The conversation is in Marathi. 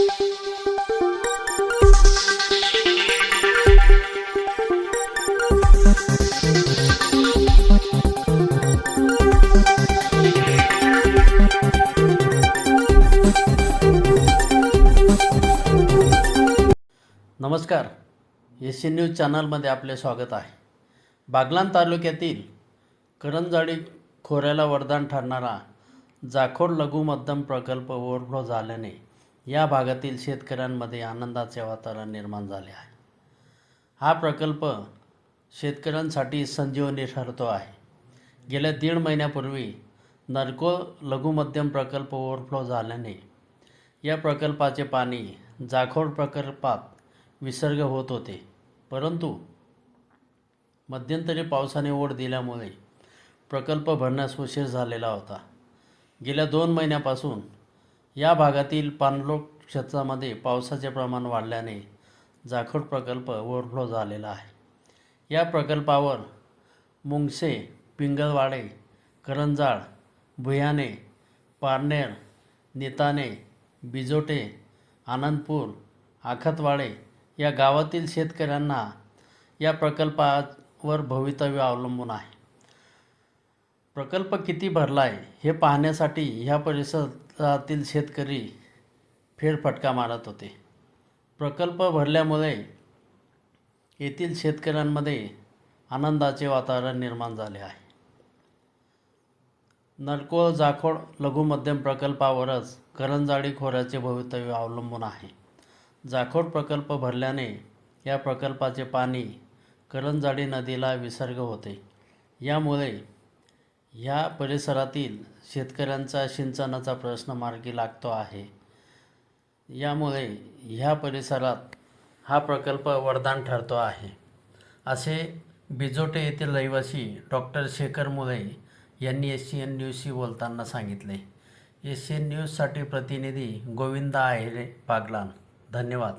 नमस्कार. एस सी न्यूज चॅनलमध्ये आपले स्वागत आहे. बागलान तालुक्यातील करंजाडी खोऱ्याला वरदान ठरणारा जाखोड लघु मध्यम प्रकल्प ओव्हरफ्लो झाल्याने या भागातील शेतकऱ्यांमध्ये आनंदाचे वातावरण निर्माण झाले आहे. हा प्रकल्प शेतकऱ्यांसाठी संजीवनी ठरतो आहे. गेल्या दीड महिन्यापूर्वी नरको लघुमध्यम प्रकल्प ओव्हरफ्लो झाल्याने या प्रकल्पाचे पाणी जाखोड प्रकल्पात विसर्ग होत होते. परंतु मध्यंतरी पावसाने ओढ दिल्यामुळे प्रकल्प भरण्यास उशीर झालेला होता. गेल्या दोन महिन्यापासून या भागातील पाणलोट क्षेत्रामध्ये पावसाचे प्रमाण वाढल्याने जाखोड प्रकल्प ओव्हरफ्लो झालेला आहे. या प्रकल्पावर मुंगसे पिंगळवाडे करंजाळ भुयाणे पारनेर नेताने बिजोटे आनंदपूर आखतवाडे या गावातील शेतकऱ्यांना या प्रकल्पावर भवितव्य अवलंबून आहे. प्रकल्प किती भरला आहे हे पाहण्यासाठी ह्या परिसरातील शेतकरी फेरफटका मारत होते. प्रकल्प भरल्यामुळे येथील शेतकऱ्यांमध्ये आनंदाचे वातावरण निर्माण झाले आहे. नरकोळ जाखोड लघुमध्यम प्रकल्पावरच करंजाडी खोऱ्याचे भवितव्य अवलंबून आहे. जाखोड प्रकल्प भरल्याने या प्रकल्पाचे पाणी करंजाडी नदीला विसर्ग होते. यामुळे या परिसरातील शेतकऱ्यांचा सिंचनाचा प्रश्न मार्गी लागतो आहे. यामुळे ह्या परिसरात हा प्रकल्प वरदान ठरतो आहे. असे बिजोटे येथील रहिवासी डॉक्टर शेखर मुळे यांनी एस सी एन न्यूजशी बोलताना सांगितले. एस सी एन न्यूजसाठी प्रतिनिधी गोविंदा आहेरे बागलान. धन्यवाद.